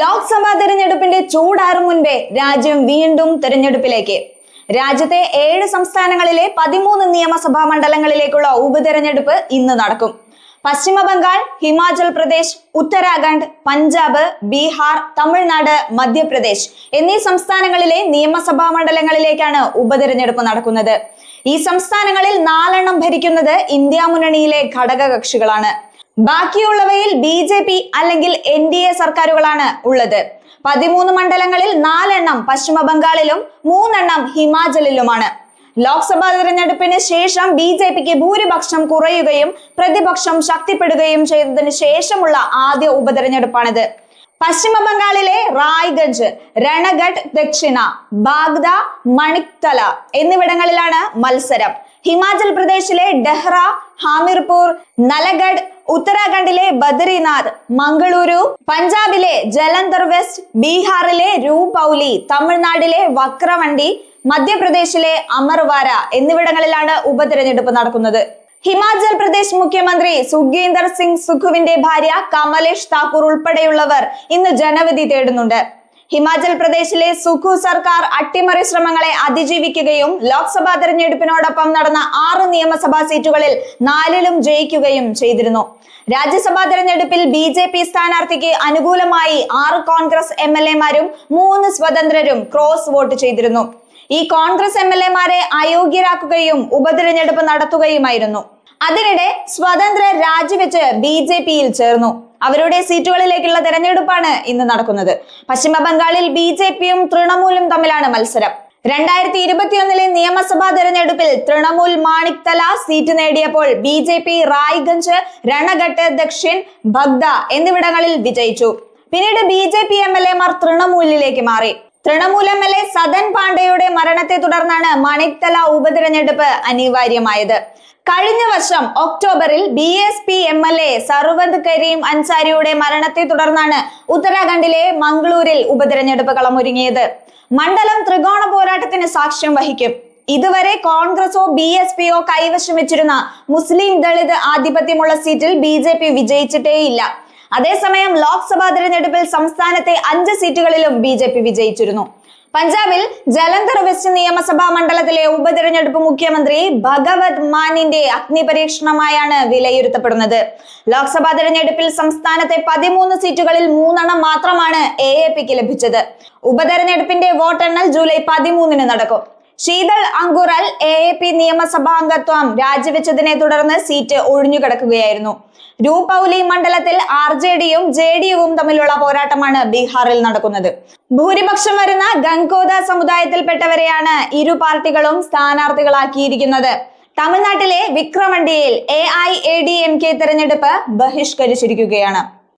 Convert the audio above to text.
ലോക്സഭാ തെരഞ്ഞെടുപ്പിന്റെ ചൂടാറും മുൻപേ രാജ്യം വീണ്ടും തെരഞ്ഞെടുപ്പിലേക്ക്. രാജ്യത്തെ ഏഴ് സംസ്ഥാനങ്ങളിലെ പതിമൂന്ന് നിയമസഭാ മണ്ഡലങ്ങളിലേക്കുള്ള ഉപതെരഞ്ഞെടുപ്പ് ഇന്ന് നടക്കും. പശ്ചിമ ബംഗാൾ ഹിമാചൽ പ്രദേശ് ഉത്തരാഖണ്ഡ് പഞ്ചാബ് ബീഹാർ തമിഴ്നാട് മധ്യപ്രദേശ് എന്നീ സംസ്ഥാനങ്ങളിലെ നിയമസഭാ മണ്ഡലങ്ങളിലേക്കാണ് ഉപതെരഞ്ഞെടുപ്പ് നടക്കുന്നത്. ഈ സംസ്ഥാനങ്ങളിൽ നാലെണ്ണം ഭരിക്കുന്നത് ഇന്ത്യ മുന്നണിയിലെ ഘടകകക്ഷികളാണ്. ബാക്കിയുള്ളവയിൽ ബി ജെ പി അല്ലെങ്കിൽ എൻ ഡി എ സർക്കാരുകളാണ് ഉള്ളത്. പതിമൂന്ന് മണ്ഡലങ്ങളിൽ നാലെണ്ണം പശ്ചിമ ബംഗാളിലും മൂന്നെണ്ണം ഹിമാചലിലുമാണ്. ലോക്സഭാ തിരഞ്ഞെടുപ്പിന് ശേഷം ബി ജെ പിക്ക് ഭൂരിപക്ഷം കുറയുകയും പ്രതിപക്ഷം ശക്തിപ്പെടുകയും ചെയ്തതിനു ശേഷമുള്ള ആദ്യ ഉപതെരഞ്ഞെടുപ്പാണിത്. പശ്ചിമ ബംഗാളിലെ റായ്ഗഞ്ച് രണഗഡ് ദക്ഷിണ ബാഗ്ദ മണിക്തല എന്നിവിടങ്ങളിലാണ് മത്സരം. ഹിമാചൽ പ്രദേശിലെ ഡെഹ്റ ഹാമിർപൂർ നലഗഡ് ഉത്തരാഖണ്ഡിലെ ബദ്രിനാഥ് മംഗളൂരു പഞ്ചാബിലെ ജലന്ധർ വെസ്റ്റ് ബീഹാറിലെ രൂപൌലി തമിഴ്നാടിലെ വക്രവണ്ടി മധ്യപ്രദേശിലെ അമർവാര എന്നിവിടങ്ങളിലാണ് ഉപതെരഞ്ഞെടുപ്പ് നടക്കുന്നത്. ഹിമാചൽ പ്രദേശ് മുഖ്യമന്ത്രി സുഖീന്ദർ സിംഗ് സുഖുവിന്റെ ഭാര്യ കമലേഷ് താക്കൂർ ഉൾപ്പെടെയുള്ളവർ ഇന്ന് ജനവിധി തേടുന്നുണ്ട്. ഹിമാചൽ പ്രദേശിലെ സുഖു സർക്കാർ അട്ടിമറി ശ്രമങ്ങളെ അതിജീവിക്കുകയും ലോക്സഭാ തെരഞ്ഞെടുപ്പിനോടൊപ്പം നടന്ന ആറ് നിയമസഭാ സീറ്റുകളിൽ നാലിലും ജയിക്കുകയും ചെയ്തിരുന്നു. രാജ്യസഭാ തെരഞ്ഞെടുപ്പിൽ ബി ജെ പി സ്ഥാനാർത്ഥിക്ക് അനുകൂലമായി ആറ് കോൺഗ്രസ് എം എൽ എമാരും മൂന്ന് സ്വതന്ത്രരും ക്രോസ് വോട്ട് ചെയ്തിരുന്നു. ഈ കോൺഗ്രസ് എം എൽ എമാരെ അയോഗ്യരാക്കുകയും ഉപതെരഞ്ഞെടുപ്പ് നടത്തുകയുമായിരുന്നു. അതിനിടെ സ്വതന്ത്ര രാജിവെച്ച് ബി ജെ പിയിൽ ചേർന്നു. അവരുടെ സീറ്റുകളിലേക്കുള്ള തെരഞ്ഞെടുപ്പാണ് ഇന്ന് നടക്കുന്നത്. പശ്ചിമ ബംഗാളിൽ ബി ജെ പിയും തൃണമൂലും തമ്മിലാണ് മത്സരം. രണ്ടായിരത്തി ഇരുപത്തിയൊന്നിലെ നിയമസഭാ തെരഞ്ഞെടുപ്പിൽ തൃണമൂൽ മാണിക്തല സീറ്റ് നേടിയപ്പോൾ B J P Raiganj Ranaghat Dakshin Bagda എന്നിവിടങ്ങളിൽ വിജയിച്ചു. പിന്നീട് B J P M L എമാർ തൃണമൂലിലേക്ക് മാറി. Trinamool M L A Sadhan പാണ്ഡെയുടെ മരണത്തെ തുടർന്നാണ് മണിക്തല ഉപതെരഞ്ഞെടുപ്പ് അനിവാര്യമായത്. കഴിഞ്ഞ വർഷം ഒക്ടോബറിൽ B S P M L A Sarwat Karim അൻസാരിയുടെ മരണത്തെ തുടർന്നാണ് ഉത്തരാഖണ്ഡിലെ മംഗളൂരിൽ ഉപതെരഞ്ഞെടുപ്പ് കളമൊരുങ്ങിയത്. മണ്ഡലം ത്രികോണ പോരാട്ടത്തിന് സാക്ഷ്യം വഹിക്കും. ഇതുവരെ കോൺഗ്രസോ ബി എസ് പിയോ കൈവശം വെച്ചിരുന്ന മുസ്ലിം ദളിത് ആധിപത്യമുള്ള സീറ്റിൽ ബി ജെ പി വിജയിച്ചിട്ടേയില്ല. അതേസമയം ലോക്സഭാ തിരഞ്ഞെടുപ്പിൽ സംസ്ഥാനത്തെ അഞ്ച് സീറ്റുകളിലും ബി ജെ പി വിജയിച്ചിരുന്നു. പഞ്ചാബിൽ ജലന്ധർ വെസ്റ്റ് നിയമസഭാ മണ്ഡലത്തിലെ ഉപതെരഞ്ഞെടുപ്പ് മുഖ്യമന്ത്രി ഭഗവത് മാനിന്റെ അഗ്നിപരീക്ഷണമായാണ് വിലയിരുത്തപ്പെടുന്നത്. ലോക്സഭാ തെരഞ്ഞെടുപ്പിൽ സംസ്ഥാനത്തെ പതിമൂന്ന് സീറ്റുകളിൽ മൂന്നെണ്ണം മാത്രമാണ് എ എ പിക്ക് ലഭിച്ചത്. ഉപതെരഞ്ഞെടുപ്പിന്റെ വോട്ടെണ്ണൽ ജൂലൈ പതിമൂന്നിന് നടക്കും. Sheetal Angural A A P നിയമസഭാംഗത്വം രാജിവെച്ചതിനെ തുടർന്ന് സീറ്റ് ഒഴിഞ്ഞുകിടക്കുകയായിരുന്നു രൂപൌലി മണ്ഡലത്തിൽ ആർ ജെ ഡിയും ജെ ഡി യുവും തമ്മിലുള്ള പോരാട്ടമാണ് ബീഹാറിൽ നടക്കുന്നത്. ഭൂരിപക്ഷം വരുന്ന ഗംഗോദ സമുദായത്തിൽപ്പെട്ടവരെയാണ് ഇരു പാർട്ടികളും സ്ഥാനാർത്ഥികളാക്കിയിരിക്കുന്നത്. തമിഴ്നാട്ടിലെ വിക്രമണ്ടിയിൽ A I A D M K തെരഞ്ഞെടുപ്പ് ബഹിഷ്കരിച്ചിരിക്കുകയാണ്.